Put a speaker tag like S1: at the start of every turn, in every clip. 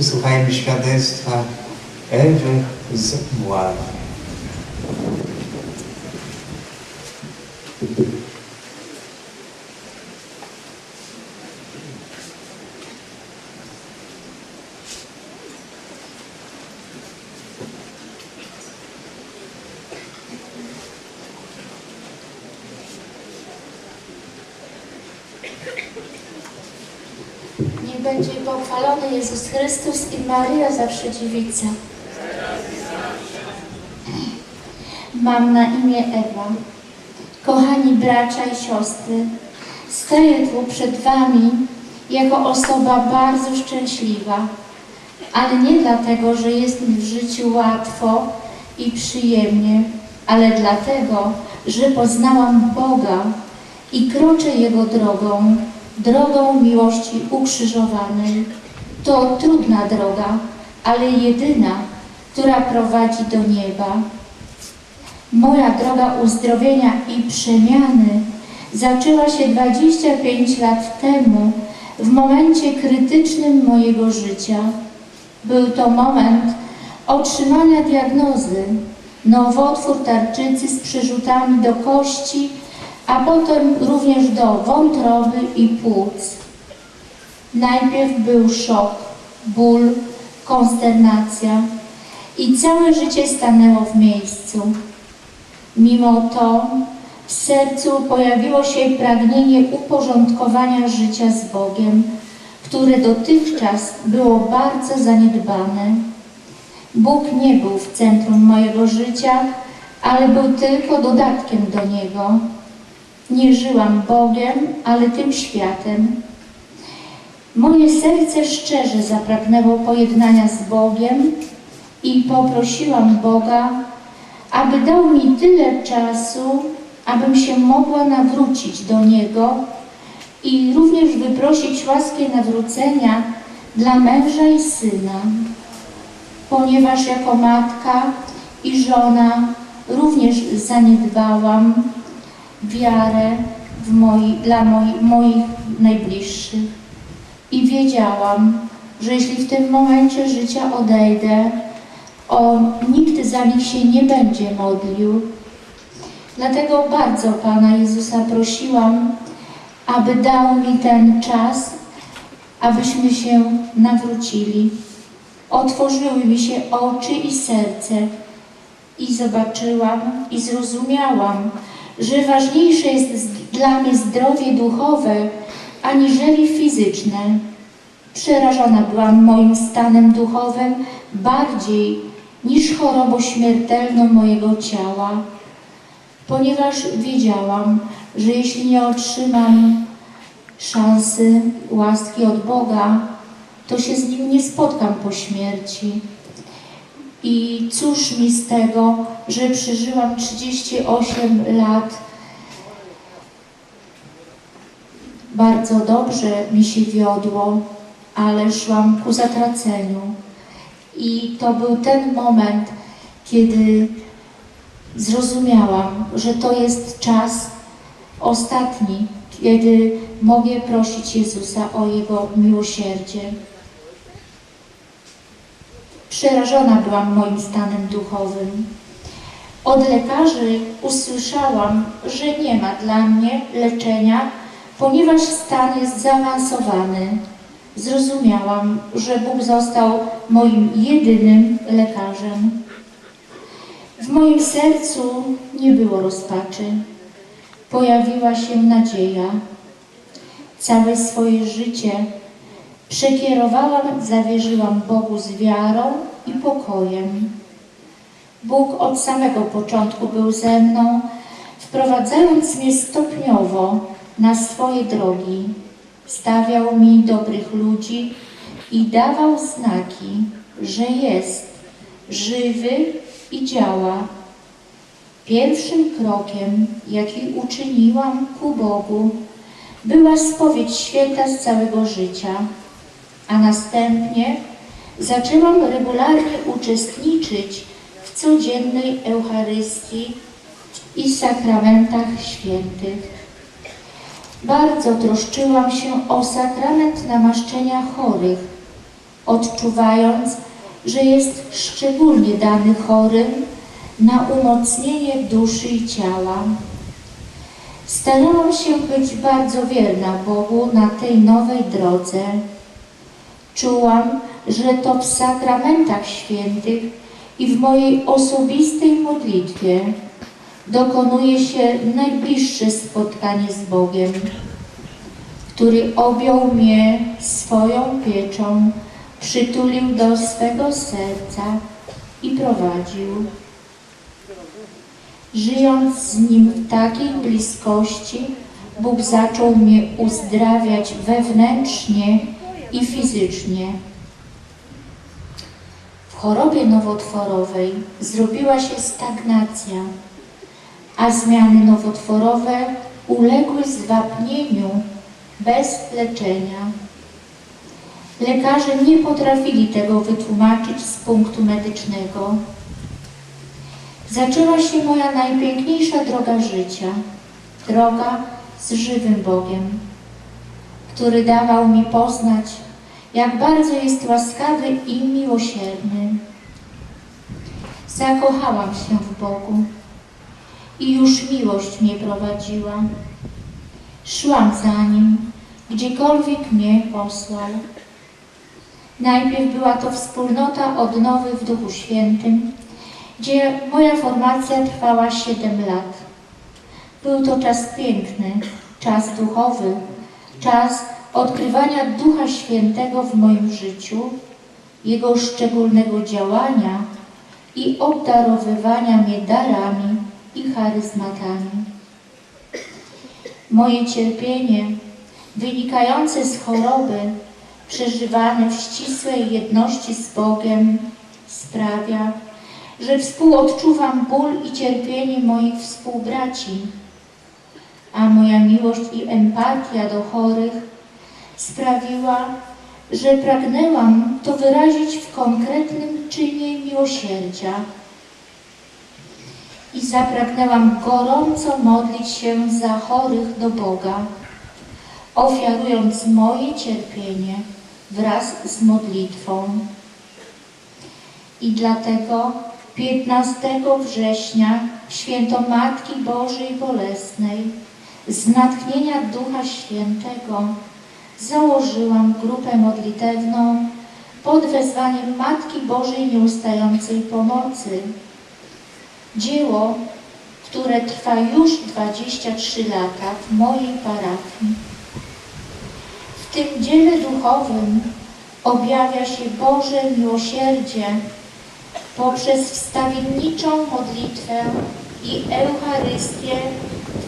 S1: Słuchajmy świadectwa Ewy z Mławy.
S2: Thank you. Będzie pochwalony Jezus Chrystus i Maryja zawsze dziewica. Mam na imię Ewa. Kochani bracia i siostry, stoję tu przed Wami jako osoba bardzo szczęśliwa, ale nie dlatego, że jest mi w życiu łatwo i przyjemnie, ale dlatego, że poznałam Boga i kroczę Jego drogą, drogą miłości ukrzyżowanej. To trudna droga, ale jedyna, która prowadzi do nieba. Moja droga uzdrowienia i przemiany zaczęła się 25 lat temu, w momencie krytycznym mojego życia. Był to moment otrzymania diagnozy nowotwór tarczycy z przerzutami do kości, a potem również do wątroby i płuc. Najpierw był szok, ból, konsternacja i całe życie stanęło w miejscu. Mimo to w sercu pojawiło się pragnienie uporządkowania życia z Bogiem, które dotychczas było bardzo zaniedbane. Bóg nie był w centrum mojego życia, ale był tylko dodatkiem do niego. Nie żyłam Bogiem, ale tym światem. Moje serce szczerze zapragnęło pojednania z Bogiem i poprosiłam Boga, aby dał mi tyle czasu, abym się mogła nawrócić do Niego i również wyprosić łaskę nawrócenia dla męża i syna, ponieważ jako matka i żona również zaniedbałam wiarę w moi, dla moi, moich najbliższych. I wiedziałam, że jeśli w tym momencie życia odejdę, o, nikt za nich się nie będzie modlił. Dlatego bardzo Pana Jezusa prosiłam, aby dał mi ten czas, abyśmy się nawrócili. Otworzyły mi się oczy i serce i zobaczyłam i zrozumiałam, że ważniejsze jest dla mnie zdrowie duchowe, aniżeli fizyczne. Przerażona byłam moim stanem duchowym bardziej niż chorobą śmiertelną mojego ciała, ponieważ wiedziałam, że jeśli nie otrzymam szansy, łaski od Boga, to się z Nim nie spotkam po śmierci. I cóż mi z tego, że przeżyłam 38 lat Bardzo dobrze mi się wiodło, ale szłam ku zatraceniu. I to był ten moment, kiedy zrozumiałam, że to jest czas ostatni, kiedy mogę prosić Jezusa o Jego miłosierdzie. Przerażona byłam moim stanem duchowym. Od lekarzy usłyszałam, że nie ma dla mnie leczenia, ponieważ stan jest zaawansowany. Zrozumiałam, że Bóg został moim jedynym lekarzem. W moim sercu nie było rozpaczy. Pojawiła się nadzieja. Całe swoje życie przekierowałam, zawierzyłam Bogu z wiarą i pokojem. Bóg od samego początku był ze mną, wprowadzając mnie stopniowo na swoje drogi. Stawiał mi dobrych ludzi i dawał znaki, że jest żywy i działa. Pierwszym krokiem, jaki uczyniłam ku Bogu, była spowiedź święta z całego życia, a następnie zaczęłam regularnie uczestniczyć w codziennej Eucharystii i sakramentach świętych. Bardzo troszczyłam się o sakrament namaszczenia chorych, odczuwając, że jest szczególnie dany chorym na umocnienie duszy i ciała. Starałam się być bardzo wierna Bogu na tej nowej drodze. Czułam, że to w sakramentach świętych i w mojej osobistej modlitwie dokonuje się najbliższe spotkanie z Bogiem, który objął mnie swoją pieczą, przytulił do swego serca i prowadził. Żyjąc z Nim w takiej bliskości, Bóg zaczął mnie uzdrawiać wewnętrznie i fizycznie. W chorobie nowotworowej zrobiła się stagnacja, a zmiany nowotworowe uległy zwapnieniu bez leczenia. Lekarze nie potrafili tego wytłumaczyć z punktu medycznego. Zaczęła się moja najpiękniejsza droga życia, droga z żywym Bogiem, który dawał mi poznać, jak bardzo jest łaskawy i miłosierny. Zakochałam się w Bogu i już miłość mnie prowadziła. Szłam za Nim, gdziekolwiek mnie posłał. Najpierw była to wspólnota odnowy w Duchu Świętym, gdzie moja formacja trwała 7 lat. Był to czas piękny, czas duchowy, czas odkrywania Ducha Świętego w moim życiu, Jego szczególnego działania i obdarowywania mnie darami i charyzmatami. Moje cierpienie wynikające z choroby, przeżywane w ścisłej jedności z Bogiem, sprawia, że współodczuwam ból i cierpienie moich współbraci, a moja miłość i empatia do chorych sprawiła, że pragnęłam to wyrazić w konkretnym czynie miłosierdzia i zapragnęłam gorąco modlić się za chorych do Boga, ofiarując moje cierpienie wraz z modlitwą. I dlatego 15 września, święto Matki Bożej Bolesnej, z natchnienia Ducha Świętego założyłam grupę modlitewną pod wezwaniem Matki Bożej Nieustającej Pomocy. Dzieło, które trwa już 23 lata w mojej parafii. W tym dziele duchowym objawia się Boże miłosierdzie poprzez wstawienniczą modlitwę i Eucharystię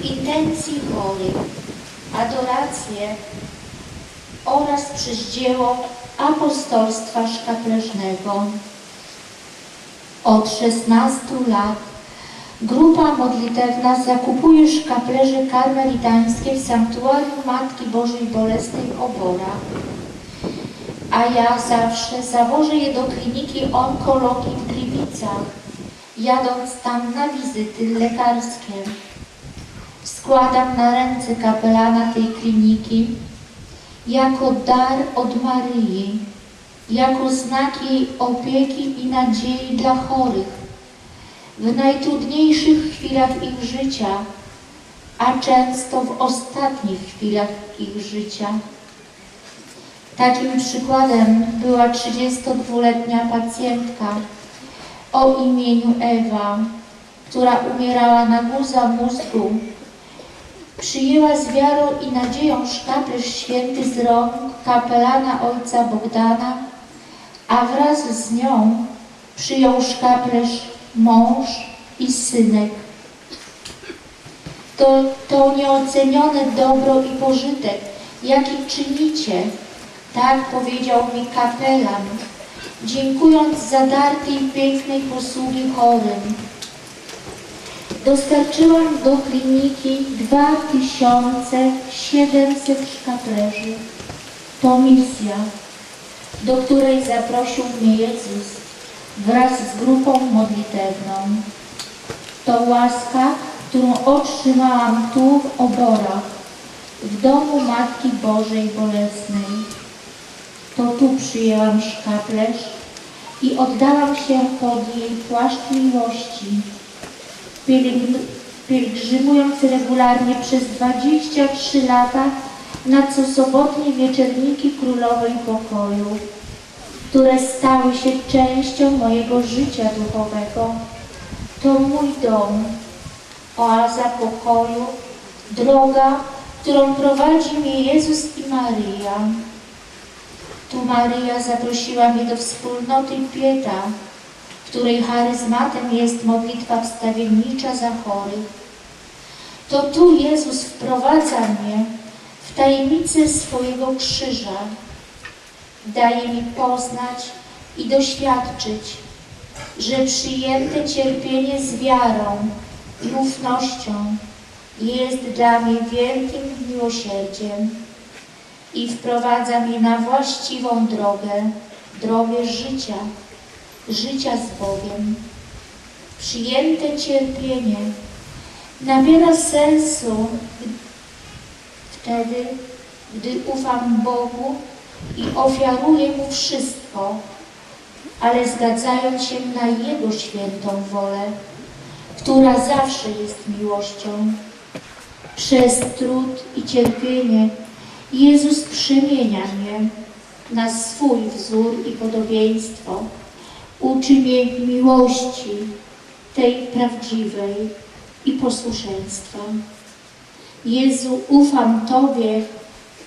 S2: w intencji chorych, adorację oraz przez dzieło apostolstwa szkapleżnego. Od 16 lat grupa modlitewna zakupuje szkaplerze karmelitańskie w sanktuarium Matki Bożej Bolesnej w Oborach a ja zawsze zawożę je do kliniki onkologii w Gliwicach, jadąc tam na wizyty lekarskie. Składam na ręce kapelana tej kliniki jako dar od Maryi, jako znak jej opieki i nadziei dla chorych w najtrudniejszych chwilach ich życia, a często w ostatnich chwilach ich życia. Takim przykładem była 32-letnia pacjentka o imieniu Ewa, która umierała na guza mózgu. Przyjęła z wiarą i nadzieją szkaplerz święty z rąk kapelana ojca Bogdana, a wraz z nią przyjął szkaplerz mąż i synek. To, to nieocenione dobro i pożytek, jaki czynicie, tak powiedział mi kapelan, dziękując za dar tej pięknej posługi chorym. Dostarczyłam do kliniki 2700 szkaplerzy. To misja, do której zaprosił mnie Jezus wraz z grupą modlitewną. To łaska, którą otrzymałam tu w oborach, w domu Matki Bożej Bolesnej. to tu przyjęłam szkaplerz i oddałam się pod jej płaszcz miłości. Pielgr- Pielgrzymując regularnie przez 23 lata na co sobotnie wieczerniki Królowej Pokoju, które stały się częścią mojego życia duchowego. To mój dom, oaza pokoju, droga, którą prowadzi mnie Jezus i Maryja. Tu Maryja zaprosiła mnie do wspólnoty Pieta, której charyzmatem jest modlitwa wstawiennicza za chorych. To tu Jezus wprowadza mnie w tajemnicę swojego krzyża. Daje mi poznać i doświadczyć, że przyjęte cierpienie z wiarą i ufnością jest dla mnie wielkim miłosierdziem i wprowadza mnie na właściwą drogę, drogę życia, życia z Bogiem. Przyjęte cierpienie nabiera sensu wtedy, gdy ufam Bogu i ofiaruję Mu wszystko, ale zgadzając się na Jego świętą wolę, która zawsze jest miłością. Przez trud i cierpienie Jezus przemienia mnie na swój wzór i podobieństwo. Uczy mnie miłości, tej prawdziwej i posłuszeństwa. Jezu, ufam Tobie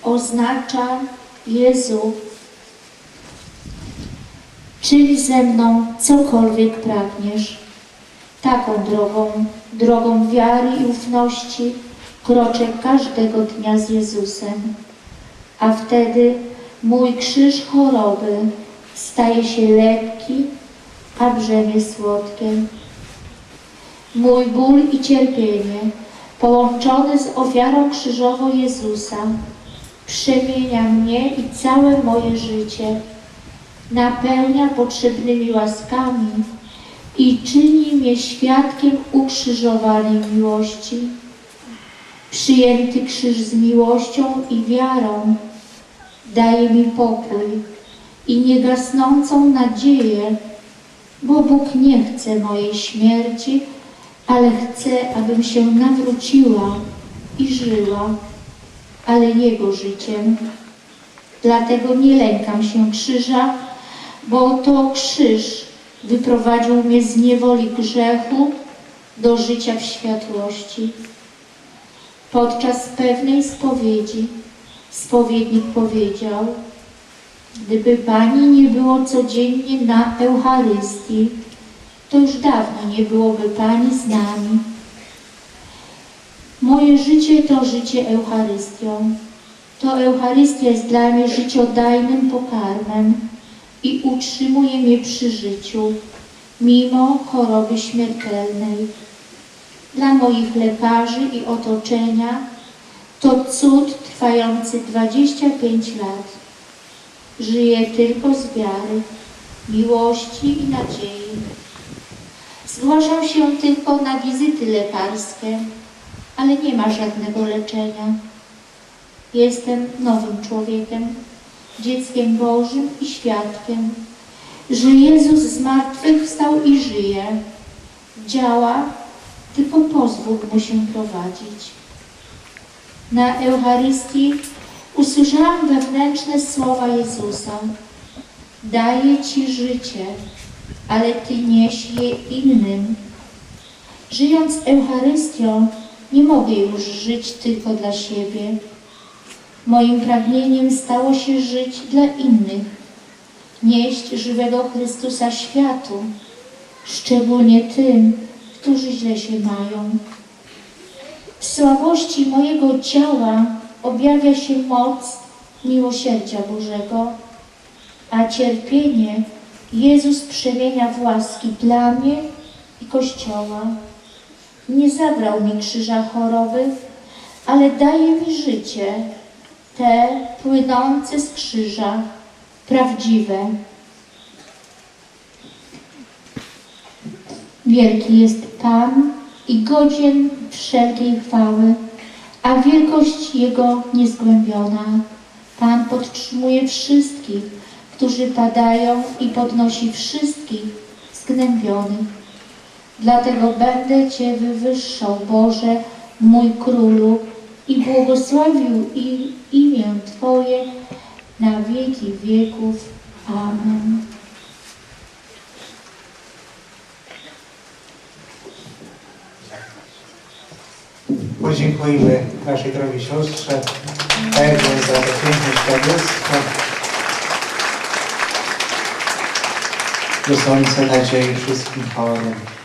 S2: oznacza Jezu, czyń ze mną cokolwiek pragniesz. Taką drogą, drogą wiary i ufności kroczę każdego dnia z Jezusem, a wtedy mój krzyż choroby staje się lekki, a brzemię słodkie. Mój ból i cierpienie, połączone z ofiarą krzyżową Jezusa, przemienia mnie i całe moje życie, napełnia potrzebnymi łaskami i czyni mnie świadkiem ukrzyżowanej miłości. Przyjęty krzyż z miłością i wiarą daje mi pokój i niegasnącą nadzieję, bo Bóg nie chce mojej śmierci, ale chce, abym się nawróciła i żyła, ale Jego życiem. Dlatego nie lękam się krzyża, bo to krzyż wyprowadził mnie z niewoli grzechu do życia w światłości. Podczas pewnej spowiedzi spowiednik powiedział, gdyby Pani nie było codziennie na Eucharystii, to już dawno nie byłoby Pani z nami. Moje życie to życie Eucharystią. To Eucharystia jest dla mnie życiodajnym pokarmem i utrzymuje mnie przy życiu, mimo choroby śmiertelnej. Dla moich lekarzy i otoczenia to cud trwający 25 lat. Żyję tylko z wiary, miłości i nadziei. Zgłaszam się tylko na wizyty lekarskie, ale nie ma żadnego leczenia. Jestem nowym człowiekiem, dzieckiem Bożym i świadkiem, że Jezus zmartwychwstał i żyje. Działa, tylko pozwól Mu się prowadzić. Na Eucharystii usłyszałam wewnętrzne słowa Jezusa. Daję Ci życie, ale Ty nieś je innym. Żyjąc Eucharystią, nie mogę już żyć tylko dla siebie. Moim pragnieniem stało się żyć dla innych, nieść żywego Chrystusa światu, szczególnie tym, którzy źle się mają. W słabości mojego ciała objawia się moc miłosierdzia Bożego, a cierpienie Jezus przemienia w łaski dla mnie i Kościoła. Nie zabrał mi krzyża choroby, ale daje mi życie, te płynące z krzyża, prawdziwe. Wielki jest Pan i godzien wszelkiej chwały, a wielkość Jego niezgłębiona. Pan podtrzymuje wszystkich, którzy padają i podnosi wszystkich zgnębionych. Dlatego będę Cię wywyższał, Boże, mój Królu, i błogosławił i imię Twoje na wieki wieków. Amen.
S1: Podziękujmy naszej drogiej siostrze Ewie za to piękne świadectwo. Słońca nadziei wszystkim chorym.